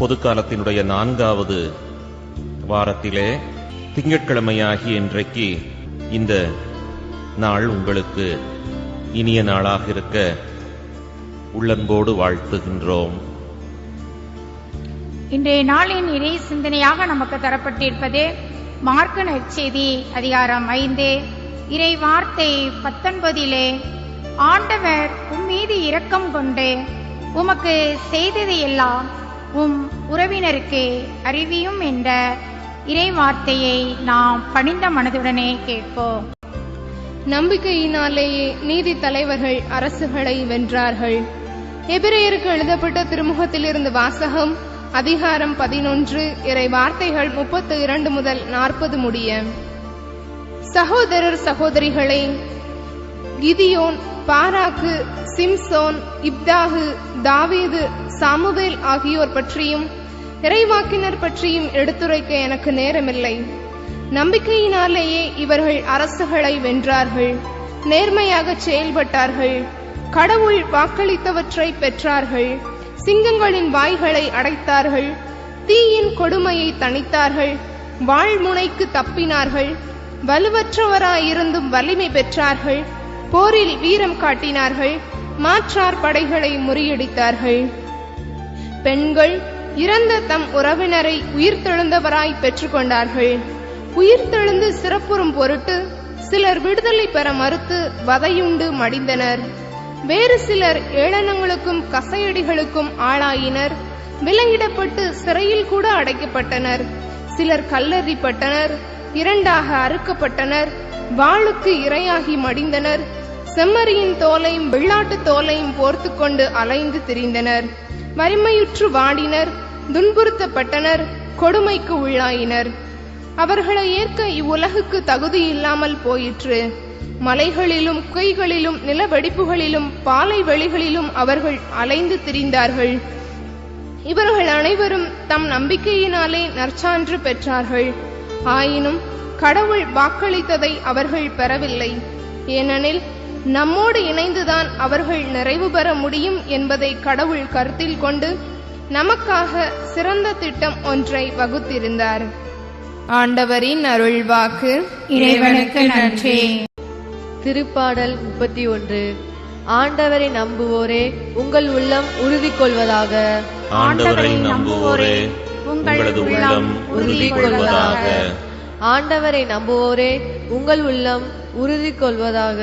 பொதுக்காலத்தினுடைய நான்காவது வாரத்திலே திங்கட்கிழமையாகி இன்றைக்கு இந்த நாள் உங்களுக்கு இனிய நாளாக இருக்க உள்ளன்போடு வாழ்த்துகின்றோம். இன்றைய நாளின் இறை சிந்தனையாக நமக்கு தரப்பட்டிருப்பது மார்க்க நற்செய்தி அதிகாரம் ஐந்து. இறை வார்த்தை பத்தொன்பதிலே ஆண்டவர் உம்மீது இரக்கம் கொண்டு உமக்கு செய்ததையெல்லாம் உம் உறவினருக்கு அறிவியும் என்ற இறை வார்த்தையை நாம் பணிந்த மனதுடனே கேட்போம். நம்பிக்கையினாலேயே நீதி தலைவர்கள் அரசுகளை வென்றார்கள். எபிரேயருக்கு எழுதப்பட்ட திருமுகத்திலிருந்து வாசகம் அதிகாரம் பதினொன்று இறை வார்த்தைகள் முப்பத்து இரண்டு முதல் நாற்பது முடிய. சகோதரர் சகோதரிகளே கிதியோன் பாராக்கு சிம்சோன் இப்தாகு தாவீது சாமுவேல் ஆகியோர் பற்றியும் இறைவாக்கினர் பற்றியும் எடுத்துரைக்க எனக்கு நேரமில்லை. நம்பிக்கையினாலேயே இவர்கள் அரசுகளை வென்றார்கள் நேர்மையாக செயல்பட்டார்கள் கடவுள் வாக்களித்தவற்றை பெற்றார்கள் சிங்கங்களின் வாய்களை அடைத்தார்கள் தீயின் கொடுமையை தணித்தார்கள் வாழ்முனைக்கு தப்பினார்கள் வலுவற்றவராயிருந்தும் வலிமை பெற்றார்கள் போரில் வீரம் காட்டினார்கள் மாற்றார் படைகளை முறியடித்தார்கள். பெண்கள் இறந்த தம் உறவினரை உயிர்த்தெழுந்தவராய் பெற்றுக்கொண்டார்கள். உயிர்த்தெழுந்து சிறப்புறும் பொருட்டு சிலர் விடுதலை பெற மறுத்து வதையுண்டு மடிந்தனர். வேறு சிலர் ஏளனங்களுக்கும் கசையடிகளுக்கும் ஆளாயினர். விலையிடப்பட்டு சிறையில் கூட அடைக்கப்பட்டனர். சிலர் கல்லறிப்பட்டனர் இரண்டாக அறுக்கப்பட்டனர் வாளுக்கு இரையாகி மடிந்தனர். செம்மறியின் தோலையும் வெள்ளாட்டு தோலையும் போர்த்து கொண்டு அலைந்து திரிந்தனர். வறுமையுற்று வாடினர் துன்புறுத்தப்பட்டனர் கொடுமைக்கு உள்ளாயினர். அவர்களை ஏற்க இவ்வுலகுக்கு தகுதி இல்லாமல் போயிற்று. மலைகளிலும் குகைகளிலும் நிலவெடிப்புகளிலும் பாலை வெளிகளிலும் அவர்கள் அலைந்து திரிந்தார்கள். இவர்கள் அனைவரும் தம் நம்பிக்கையினாலே நற்சான்று பெற்றார்கள். ஆயினும் கடவுள் வாக்களித்ததை அவர்கள் பெறவில்லை. ஏனெனில் நம்மோடு இணைந்துதான் அவர்கள் நிறைவு பெற முடியும் என்பதை கடவுள் கருத்தில் கொண்டு நமக்காக சிறந்த திட்டம் ஒன்றை வகுத்திருந்தார். ஆண்டவரின் அருள்வாக்கு. இறைவனுக்கு நன்றி. திருப்பாடல் முப்பத்தி ஒன்று ஆண்டவரை நம்புவோரே உங்கள் உள்ளம் உறுதி கொள்வதாக ஆண்டவரை நம்புவோரே உங்களது உள்ளம் உறுதி கொள்வதாக ஆண்டவரை நம்புவோரே உங்கள் உள்ளம் உறுதி கொள்வதாக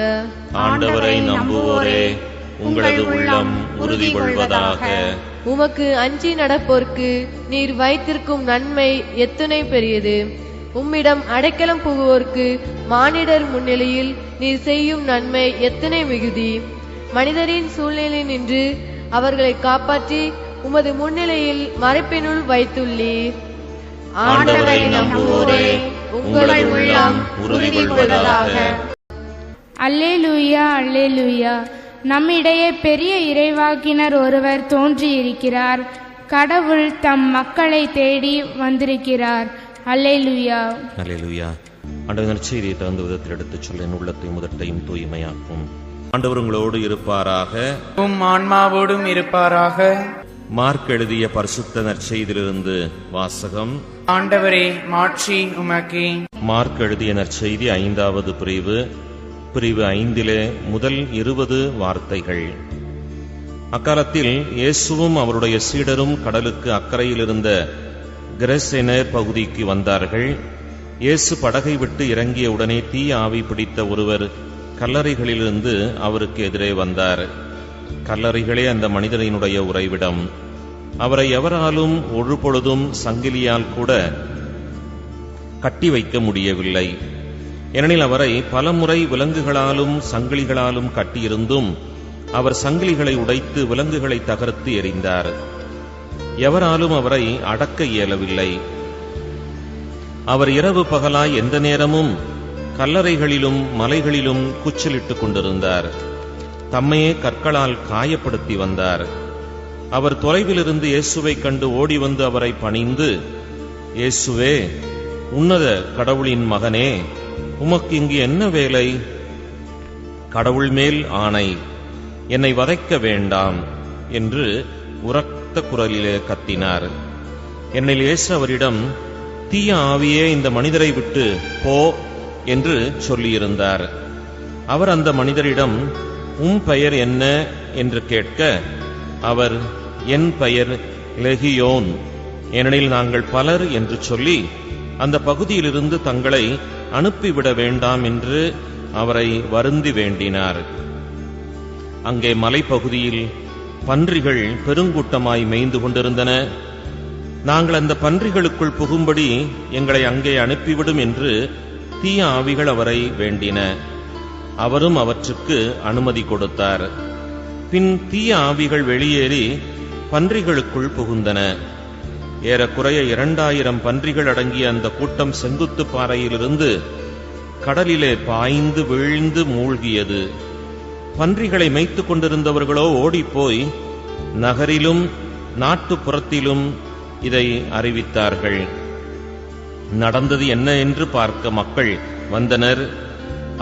ஆண்டவரை நம்புவோரே உங்களது உள்ளம் உறுதி கொள்வதாக உமக்கு அஞ்சி நடப்போர்க்கு நீர் வைத்திருக்கும் நன்மை எத்துணை பெரியது. உம்மிடம் அடைக்கலம் புகுவோர்க்கு மானிடர் முன்னிலையில் நீர் செய்யும் நன்மை எத்தனை மிகுதி. மனிதரின் சூழ்நிலை நின்று அவர்களை காப்பாற்றி உமது முன்னிலையில் மறைப்பினுள் வைத்துள்ளீர். ஆண்டவரை நம்புவோரே. உங்கள் உள்ளம் உறுதி கொள்வதாக அல்லேலூயா அல்லேலூயா. நம்மிடையே பெரிய இறைவாக்கினர் ஒருவர் தோன்றியிருக்கிறார். கடவுள் தம் மக்களை தேடி வந்திருக்கிறார். அல்லேலூயா. அல்லேலூயா. ஆண்டவர் நற்செய்தியை தகுந்த விதத்தில் எடுத்துச் சொல்ல என் உள்ளத்தை முதட்டையும் தூய்மையாக்கும். ஆண்டவர் உங்களோடு இருப்பாராக. உம் ஆன்மாவோடும் இருப்பாராக. மார்க் எழுதிய பரிசுத்த நற்செய்தியிலிருந்து வாசகம். ஆண்டவரே உமக்கே. மார்க் எழுதிய நற்செய்தி ஐந்தாவது பிரிவு. பிரிவு ஐந்திலே முதல் இருபது வார்த்தைகள். அக்காலத்தில் இயேசுவும் அவருடைய சீடரும் கடலுக்கு அக்கறையில் இருந்த கிரசெனர் பகுதிக்கு வந்தார்கள். இயேசு படகை விட்டு இறங்கிய உடனே தீ ஆவி பிடித்த ஒருவர் கல்லறைகளிலிருந்து அவருக்கு எதிரே வந்தார். கல்லறைகளே அந்த மனிதனினுடைய உறைவிடம். அவரை எவராலும் ஒரு பொழுதும் சங்கிலியால் கூட கட்டி வைக்க முடியவில்லை. ஏனெனில் அவரை பலமுறை விலங்குகளாலும் சங்கிலிகளாலும் கட்டியிருந்தும் அவர் சங்கிலிகளை உடைத்து விலங்குகளை தகர்த்து எறிந்தார். எவராலும் அவரை அடக்க இயலவில்லை. அவர் இரவு பகலாய் எந்த நேரமும் கல்லறைகளிலும் மலைகளிலும் குச்சலிட்டுக் கொண்டிருந்தார். தம்மையே கற்களால் காயப்படுத்தி வந்தார். அவர் தொலைவிலிருந்து இயேசுவைக் கண்டு ஓடி வந்து அவரை பணிந்து இயேசுவே உன்னத கடவுளின் மகனே உமக்கு இங்கு என்ன வேலை? கடவுள் மேல் ஆணை என்னை வதைக்க வேண்டாம் என்று உரத்த குரலிலே கத்தினார். என்னில் இயேசு அவரிடம் தீய ஆவியே இந்த மனிதரை விட்டு போ என்று சொல்லியிருந்தார். அவர் அந்த மனிதரிடம் உம் பெயர் என்ன என்று கேட்க அவர் என் பெயர் லெகியோன். ஏனெனில் நாங்கள் பலர் என்று சொல்லி அந்த பகுதியிலிருந்து தங்களை அனுப்பிவிட வேண்டாம் என்று அவரை வருந்தி வேண்டினார். அங்கே மலைப்பகுதியில் பன்றிகள் பெருங்கூட்டமாய் மேய்ந்து கொண்டிருந்தன. நாங்கள் அந்த பன்றிகளுக்குள் புகும்படி எங்களை அங்கே அனுப்பிவிடும் என்று தீய ஆவிகள் அவரை வேண்டின. அவரும் அவற்றுக்கு அனுமதி கொடுத்தார். பின் தீய ஆவிகள் வெளியேறி பன்றிகளுக்குள் புகுந்தன. ஏறக்குறைய இரண்டாயிரம் பன்றிகள் அடங்கிய அந்த கூட்டம் செங்குத்து பாறையிலிருந்து கடலிலே பாய்ந்து வீழ்ந்து மூழ்கியது. பன்றிகளை மேய்த்துக் கொண்டிருந்தவர்களோ ஓடிப்போய் நகரிலும் நாட்டுப்புறத்திலும் இதை அறிவித்தார்கள். நடந்தது என்ன என்று பார்க்க மக்கள் வந்தனர்.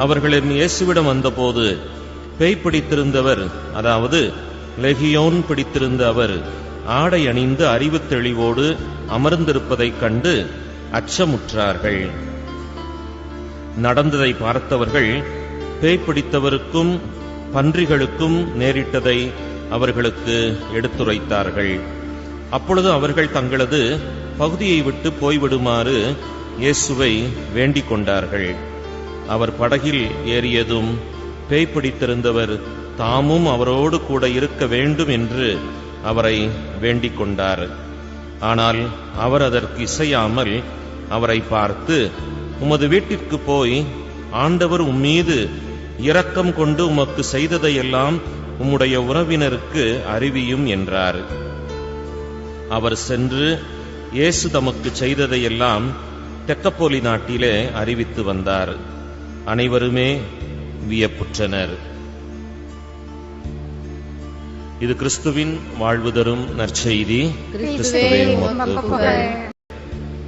அவர்களின் இயேசுவிடம் வந்தபோது பேய் பிடித்திருந்தவர் அதாவது லெகியோன் பிடித்திருந்த அவர் ஆடை அணிந்து அறிவு தெளிவோடு அமர்ந்திருப்பதைக் கண்டு அச்சமுற்றார்கள். நடந்ததை பார்த்தவர்கள் பேய் பிடித்தவருக்கும் பன்றிகளுக்கும் நேரிட்டதை அவர்களுக்கு எடுத்துரைத்தார்கள். அப்பொழுது அவர்கள் தங்களது பகுதியை விட்டு போய்விடுமாறு இயேசுவை வேண்டிக் கொண்டார்கள். அவர் படகில் ஏறியதும் பேய் பிடித்திருந்தவர் தாமும் அவரோடு கூட இருக்க வேண்டும் என்று அவரை வேண்டிக் கொண்டார். ஆனால் அவர் அதற்கு இசையாமல் அவரை பார்த்து உமது வீட்டிற்கு போய் ஆண்டவர் உம்மீது இரக்கம் கொண்டு உமக்கு செய்ததையெல்லாம் உம்முடைய உறவினருக்கு அறிவியும் என்றார். அவர் சென்று இயேசு தமக்கு செய்ததையெல்லாம் தெக்கப்போலி நாட்டிலே அறிவித்து வந்தார். அனைவருமே வியப்புற்றனர். இது கிறிஸ்துவின் வாழ்வு தரும் நற்செய்தி.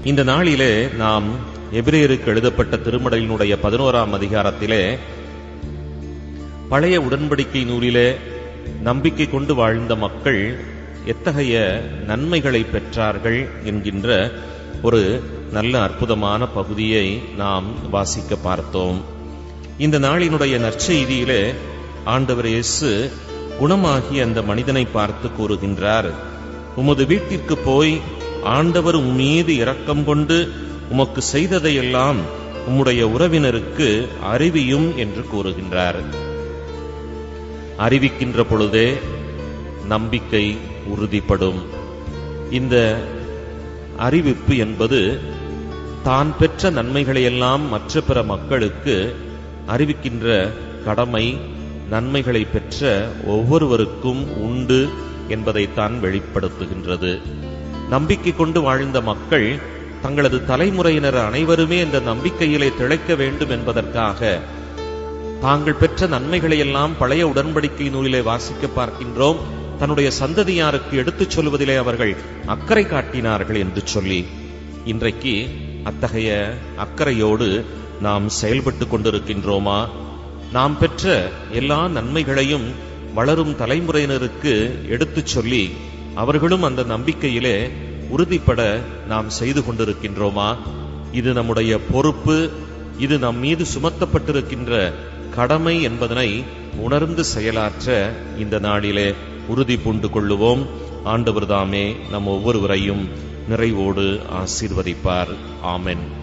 இந்த நாளிலே நாம் எபிரேயருக்கு எழுதப்பட்ட திருமடலினுடைய பதினோராம் அதிகாரத்திலே பழைய உடன்படிக்கை நூலிலே நம்பிக்கை கொண்டு வாழ்ந்த மக்கள் எத்தகைய நன்மைகளை பெற்றார்கள் என்கின்ற ஒரு நல்ல அற்புதமான பகுதியை நாம் வாசிக்க பார்த்தோம். இந்த நாளினுடைய நற்செய்தியிலே ஆண்டவர் இயேசு குணமாகி அந்த மனிதனை பார்த்து கூறுகின்றார். உமது வீட்டிற்கு போய் ஆண்டவர் உம்மீது இரக்கம் கொண்டு உமக்கு செய்ததையெல்லாம் உம்முடைய உறவினருக்கு அறிவியும் என்று கூறுகின்றார். அறிவிக்கின்ற பொழுதே நம்பிக்கை உறுதிப்படும். இந்த அறிவிப்பு என்பது தான் பெற்ற நன்மைகளையெல்லாம் மற்ற பிற மக்களுக்கு அறிவிக்கின்ற கடமை நன்மைகளை பெற்ற ஒவ்வொருவருக்கும் உண்டு என்பதைத்தான் வெளிப்படுத்துகின்றது. நம்பிக்கை கொண்டு வாழ்ந்த மக்கள் தங்களது தலைமுறையினர் அனைவருமே இந்த நம்பிக்கையிலே திளைக்க வேண்டும் என்பதற்காக தாங்கள் பெற்ற நன்மைகளை எல்லாம் பழைய உடன்படிக்கை நூலிலே வாசிக்க பார்க்கின்றோம். தன்னுடைய சந்ததியாருக்கு எடுத்துச் சொல்வதிலே அவர்கள் அக்கறை காட்டினார்கள் என்று சொல்லி இன்றைக்கு அத்தகைய அக்கறையோடு நாம் செயல்பட்டு கொண்டிருக்கின்றோமா? நாம் பெற்ற எல்லா நன்மைகளையும் வளரும் தலைமுறையினருக்கு எடுத்துச் சொல்லி அவர்களும் அந்த நம்பிக்கையிலே உறுதிப்பட நாம் செய்து கொண்டிருக்கின்றோமா? இது நம்முடைய பொறுப்பு இது நம் மீது சுமத்தப்பட்டிருக்கின்ற கடமை என்பதனை உணர்ந்து செயலாற்ற இந்த நாளிலே உறுதி பூண்டு கொள்ளுவோம் ஆண்டவர் தாமே நம் ஒவ்வொருவரையும் நிறைவோடு ஆசீர்வதிப்பார். ஆமென்.